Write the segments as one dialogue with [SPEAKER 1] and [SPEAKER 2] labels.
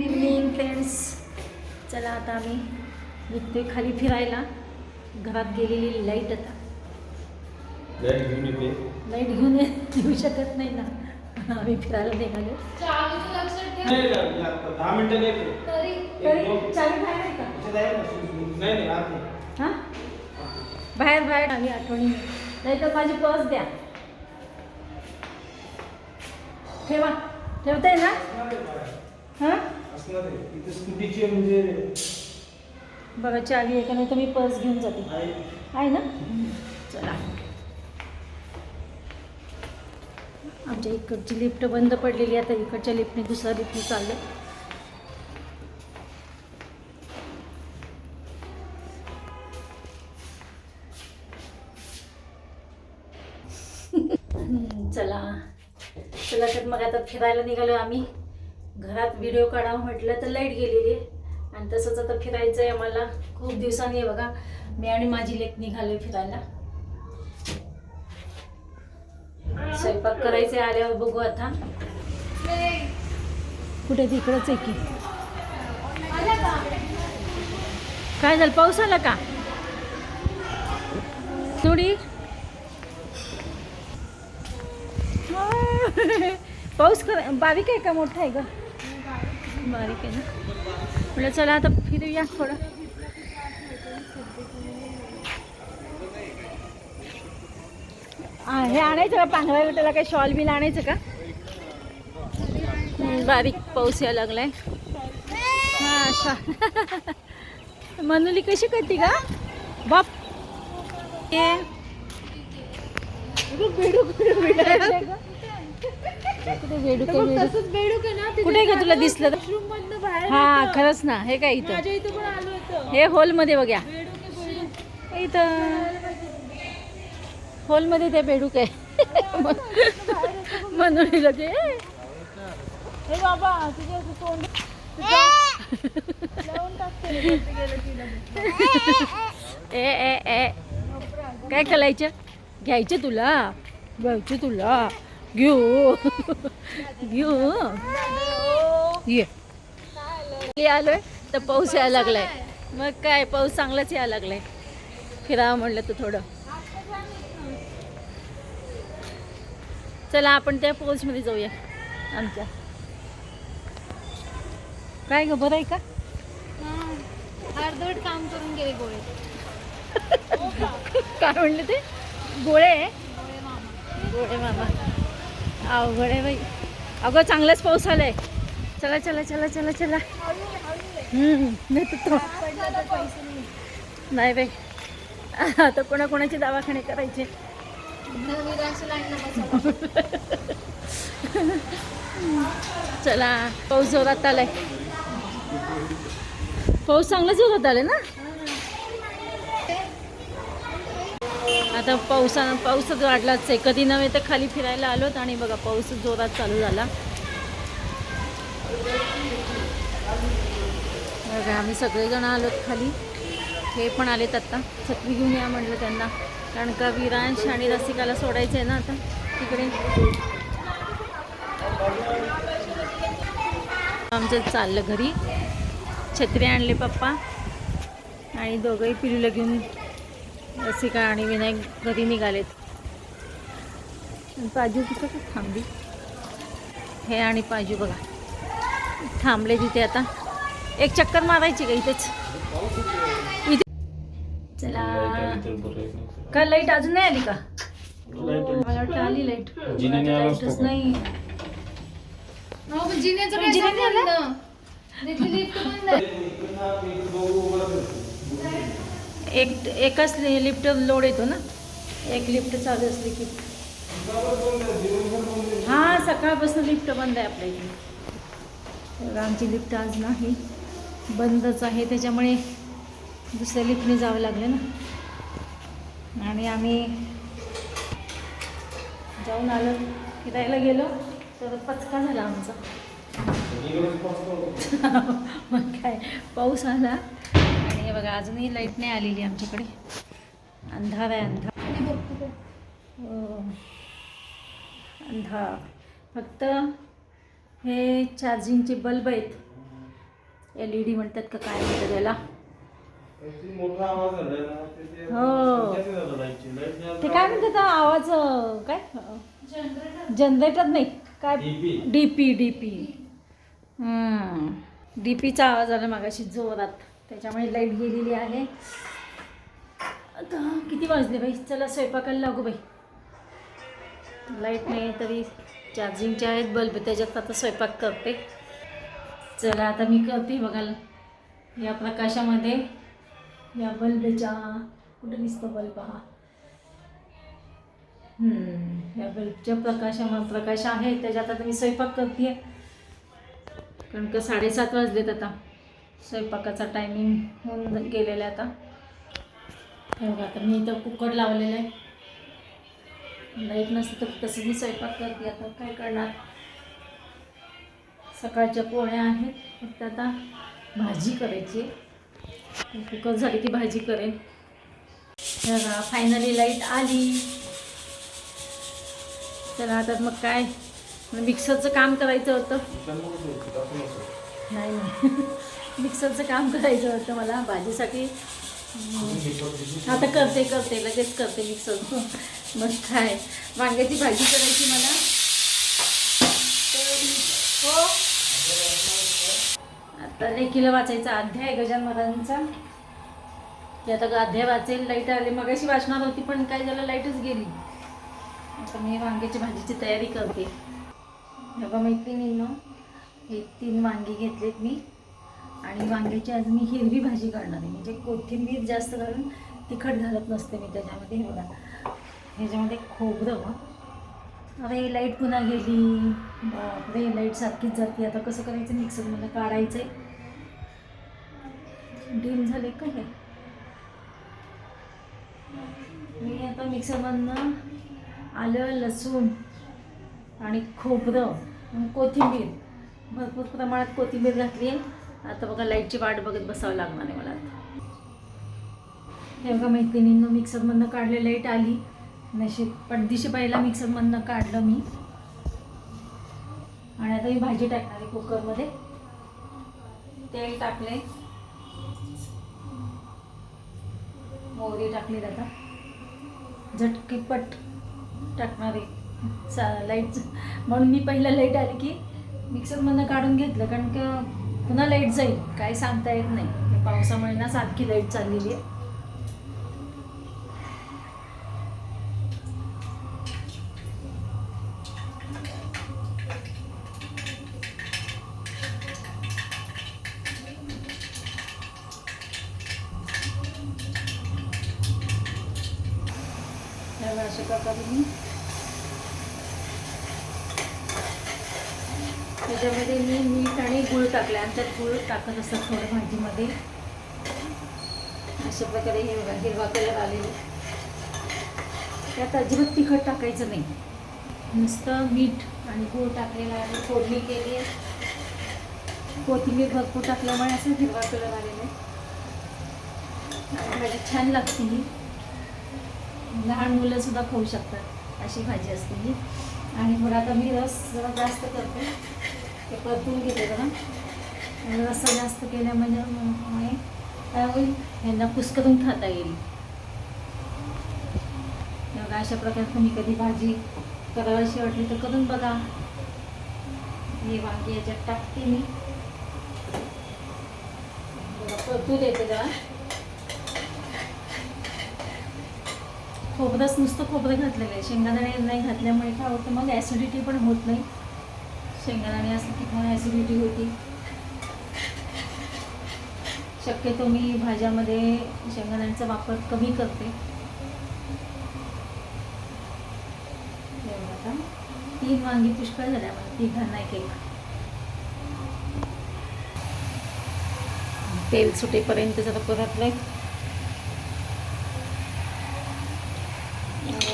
[SPEAKER 1] Good evening friends. चला आता आम्ही निघतोय खाली फिरायला. घरात गेलेली लाइट आता.
[SPEAKER 2] लाइट घेऊन येते.
[SPEAKER 1] लाइट घेऊन ये- येऊ शकत नाही ना. आम्ही फिरायला निघालो.
[SPEAKER 2] नाही नाही, दहा मिनिटं येते
[SPEAKER 3] तरी
[SPEAKER 1] तरी चावी बाहेर आहे का?
[SPEAKER 2] नाही नाही नाही.
[SPEAKER 1] हां? बाहेर बाहेर. आम्ही आठवणी नाही तर माझी पर्स द्या. ठेवा. ठेवताय ना? हां?
[SPEAKER 2] असणार आहे. इथे स्कूटीची म्हणजे
[SPEAKER 1] बघा चावी आहे का नाही तर मी पर्स घेऊन जाते.
[SPEAKER 2] आहे.
[SPEAKER 1] आहे ना? चला. आमच्या इकडची लिफ्ट बंद पडलेली आहे. आता इकडच्या लिफ्टने दुसऱ्या लिफ्टने चाललं चला. चला तर मग आता फिरायला निघालो आम्ही. घरात व्हिडिओ काढावं म्हटलं तर लाइट गेलेली आहे. आणि तसंच आता फिरायचं आहे आम्हाला. खूप दिवसांनी आहे बघा. मी आणि माझी लेक निघालो फिरायला. स्वयंपाक करायचे आल्यावर बघू आता. कुठे तिकडंच आहे की. काय झालं? पाऊस आला का? थोडी. पाऊस कर बारीक आहे का? मोठा आहे ग बारीक आहे ना. म्हटलं चला आता फिरूया थोडं. हे आणायचं का? पांघरा विटाला काही शॉल बिल आणायचं का? बारीक पाऊस यायला लागलाय. हा शॉल. मनुली कशी करते का बाप. ये बेडूक कुठे बेडूक कुठे का तुला दिसलं हा. खरंच ना हे काय इथं? हे हॉलमध्ये बघ्या. इथं. हॉलमध्ये ते बेडूक आहे. म्हणून
[SPEAKER 3] हे बाबा तुझे असं तोंड लावून टाकते रे, वरती गेलं की लगेच.
[SPEAKER 1] ए ए ए. काय करायचं घ्यायचं तुला. घ्यायचं तुला. घेऊ. घेऊ. ये. आलोय. तर पाऊस यायला लागलाय. मग काय पाऊस चांगलाच यायला लागलाय. फिरावं म्हणलं तर थोडं. चला आपण त्या पोचमध्ये जाऊया. आमच्या. काय ग बरं आहे का.
[SPEAKER 3] अर्धवट काम करून गेले गोळे.
[SPEAKER 1] काय म्हणले ते? गोळे?
[SPEAKER 3] गोळे मामा.
[SPEAKER 1] गोळे मामा. अवघड आहे बाई. अगं चांगलाच पाऊस आलाय. चला चला चला चला चला. नाही तो.
[SPEAKER 3] नाही
[SPEAKER 1] बाई. आता कोणाकोणाचे दवाखाने करायचे? चला पाऊस जोरात आलाय. पाऊस चांगला जोरात आलाय ना? आता पावसा पाऊसच वाढलाच आहे. कधी नव्हे तर खाली फिरायला आलोत आणि बघा पाऊस जोरात चालू झाला. बघा आम्ही सगळेजण आलोत खाली. हे पण आलेत आत्ता छत्री घेऊन या म्हटलं त्यांना. कारण का विरांश आणि रसिकाला सोडायचं आहे ना आता तिकडे. आमचं चाललं घरी. छत्री आणले पप्पा. आणि दोघंही पिलूला घेऊन रसिका आणि विनायक घरी निघालेत? आणि पाजू तिथं का थांबली. हे आणि पाजू बघा. थांबले तिथे आता. एक चक्कर मारायची का इथेच? इथे चला. का लाइट अजून नाही आली का?
[SPEAKER 2] लाइट आली.
[SPEAKER 1] मला वाटतं आली
[SPEAKER 2] लाइट
[SPEAKER 1] लाईटच? नाही.
[SPEAKER 3] जिन्याचं
[SPEAKER 1] एक एकाच लिफ्ट लोड येतो ना? एक लिफ्ट चालू असली की. हां सकाळपासून लिफ्ट बंद आहे आपल्या इथे. तर आमची लिफ्ट आज नाही. बंदच आहे त्याच्यामुळे दुसऱ्या लिफ्टने जावं लागलं ना. आणि आम्ही जाऊन आलो फिरायला गेलो तर पचका झाला आमचा. मग काय पाऊस आला. हे बघा अजूनही लाइट नाही आलेली आमच्याकडे. अंधार आहे अंधार. अंधार. फक्त हे चार्जिंगचे बल्ब आहेत. एल ई डी म्हणतात का काय म्हणतात त्याला? हो. ते काय म्हणतात आवाज काय? जनरेटर नाही. काय. D P D P D पीचा आवाज आला मागाशी जोरात. त्याच्यामुळे लाइट गेलेली आहे. आता किती वाजले बाई? चला स्वयंपाकाला लागू बाई. लाइट नाही तरी चार्जिंगचे आहेत बल्ब त्याच्यात आता स्वयंपाक करते. चला आता मी करते बघाल या प्रकाशामध्ये या बल्बच्या कुठे दिसतो बल्ब हा? या बल्बच्या प्रकाशामध्ये प्रकाश आहे त्याच्यात आता मी स्वयंपाक करते कारण का साडेसात वाजलेत आता. स्वयंपाकाचा टायमिंग होऊन गेलेला आहे आता. हे बघा आता मी इथं कुकर लावलेलं आहे. लाइट नसतं तर तसं मी स्वयंपाक करते. आता काय करणार? सकाळच्या पोळ्या आहेत. फक्त आता भाजी करायची. कुकर झाली की भाजी करेन. हे बघा फायनली लाइट आली. चला आता मग काय? मिक्सरचं काम करायचं होतं. नाही नाही. मिक्सरचं काम करायचं होतं मला भाजीसाठी. आता करते करते लगेच करते मिक्सर. मग काय? वांग्याची भाजी करायची मला. तर हो. आता लेकीला वाचायचा अध्याय गजान महाराजांचा ते आता अध्याय वाचेल लाइट आले. मग अशी वाचणार होती पण काय झालं लाईटच गेली. आता मी वांग्याची भाजीची तयारी करते. बघा मैत्रिणींनो हे तीन वांगी घेतलेत मी. आणि वांग्याची आज मी हिरवी भाजी काढणार आहे. म्हणजे कोथिंबीर जास्त घालून तिखट घालत नसते मी त्याच्यामध्ये हे बघा. ह्याच्यामध्ये खोबरं. अरे लाइट पुन्हा गेली. बापरे लाइट सारखीच जाते. आता कसं करायचं? मिक्सर मला काढायचं आहे डीम झाले का हे? मी आता मिक्सरमधनं आलं लसूण आणि खोबरं कोथिंबीर. भरपूर प्रमाणात कोथिंबीर घातली आहे. आता बघा लाईटची वाट बघत बसावं लागणार आहे मला आता. हे बघा मैत्रिणींनं मिक्सरमधनं काढले लाइट आली. नशीब पडदिशी पहिला मिक्सरमधनं काढलं मी. आणि आता मी भाजी टाकणार आहे कुकरमध्ये. तेल टाकले मोहरी टाकली आता. झटकीपट टाकणार आहे. सा लाइट. म्हणून मी पहिला लाइट आली की मिक्सरमधनं काढून घेतलं कारण का पुन्हा लाइट जाईल. काय सांगता येत नाही. पावसामुळे ना सारखी लाइट चाललेली आहे. अशा प्रकारे मी त्याच्यामध्ये मी मीठ आणि गूळ टाकले त्यात गूळ टाकत असतात थोडं भाजीमध्ये. अशा प्रकारे हे बघा हिरवा कलर आलेला त्यात अजिबात तिखट टाकायचं नाही. नुसतं मीठ आणि गूळ टाकलेला आहे. फोडणी केली आहे. कोथिंबीर भरपूर टाकल्यामुळे असं हिरवा कलर आलेला आहे. भाजी छान लागते ही. लहान मुलंसुद्धा खाऊ शकतात अशी भाजी असते ही. आणि थोडा आता मी रस जरा जास्त करते. ते परतून घेते जरा रस्सा जास्त केल्यामुळे म्हणजे काय होईल? यांना कुसकरून खाता येईल. बघा अशा प्रकारे तुम्ही कधी भाजी करावीशी वाटली तर करून बघा. हे वांगी याच्यात टाकते मी. जरा परतू देते जरा. खोबरंच नुसतं खोबरं घातलेलं आहे. शेंगादाणे नाही घातल्यामुळे काय होतं? मग ॲसिडिटी पण होत नाही. शेंगदाणे असं की पण ॲसिडिटी होती. शक्यतो मी भाज्यामध्ये शेंगादाण्याचा वापर कमी करते. आता. तीन वांगी पुष्कळ झाल्या मला तिघांना एक एक. तेल सुटेपर्यंत जरा परतलंय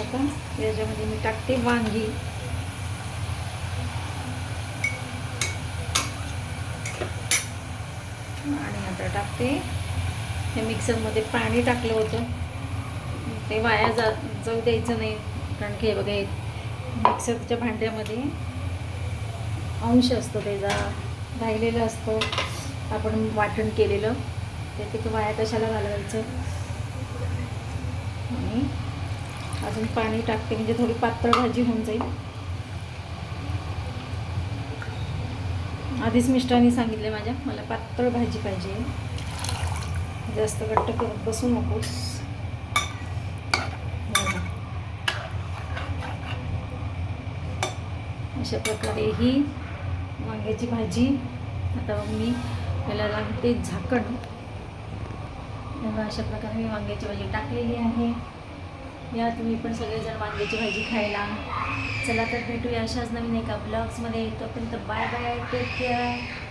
[SPEAKER 1] आता. याच्यामध्ये मी टाकते वांगी. आणि आता टाकते. हे मिक्सरमध्ये पाणी टाकलं होतं. ते वाया जा जाऊ द्यायचं नाही. कारण की हे बघा एक मिक्सरच्या भांड्यामध्ये अंश असतो त्याचा राहिलेला असतो. आपण वाटण केलेलं. ते तिथं वाया कशाला घालवायचं? आणि अजून पाणी टाकते. म्हणजे थोडी पातळ भाजी होऊन जाईल. आधीच मिस्टरांनी सांगितले माझ्या मला पातळ भाजी पाहिजे. जास्त घट्ट करत बसू नकोस. अशा प्रकारे ही वांग्याची भाजी. आता मी याला लागते झाकण. अशा प्रकारे मी वांग्याची भाजी टाकलेली आहे. या तुम्ही पण सगळेजण वांग्याची भाजी खायला. चला तर भेटूया अशाच नवीन एका ब्लॉग्समध्ये तर बाय बाय टेक केअर